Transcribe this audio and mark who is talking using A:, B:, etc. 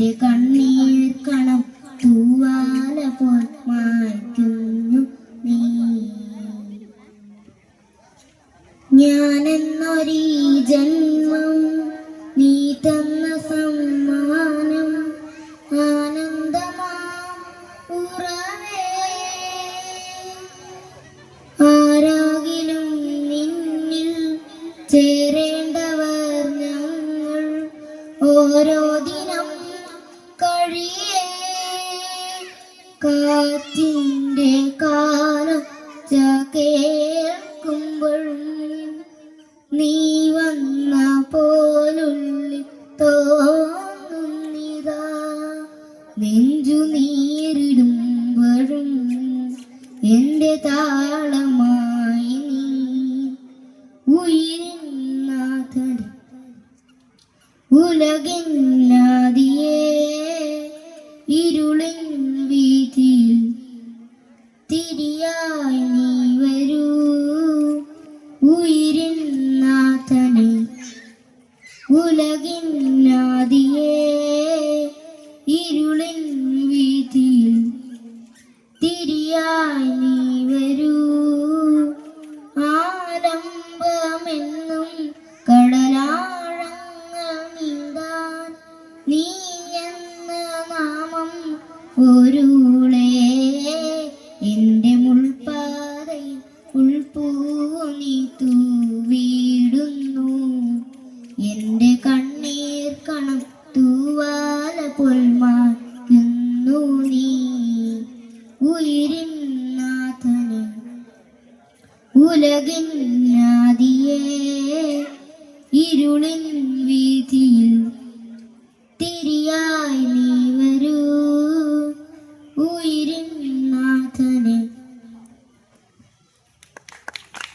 A: എന്റെ കണ്ണീർ കണം തൂവാല പോൽ മാറ്റുന്നു നീ. ഞാനെന്നൊരീ ജന്മം നീ തന്ന സമ്മാനം ആനന്ദമാ ആരാകിലും നിന്നിൽ ചേരേണ്ടവർ ഞങ്ങൾ ഓരോ കാറ്റിന്റെ കാലം കേൾക്കുമ്പോഴും നീ വന്ന പോലുള്ളിൽ തോന്നുന്നിതാ. നെഞ്ചു നീരിടുമ്പോഴും എന്റെ താളമായി നീ ഉയിരിനാഥൻ ഉലകിന്നാദിയേ വീതിയിൽ തിരിയായി നീ വരൂ. ആരംഭമെന്നും കടലാഴങ്ങൾ നീന്താൻ നീ എന്ന നാമം ഒരുളേ കണ്ണീർ കണം ഉയിരിൻ നാഥനെ ഉലകിൻ നാദിയേ ഇരുളിൻ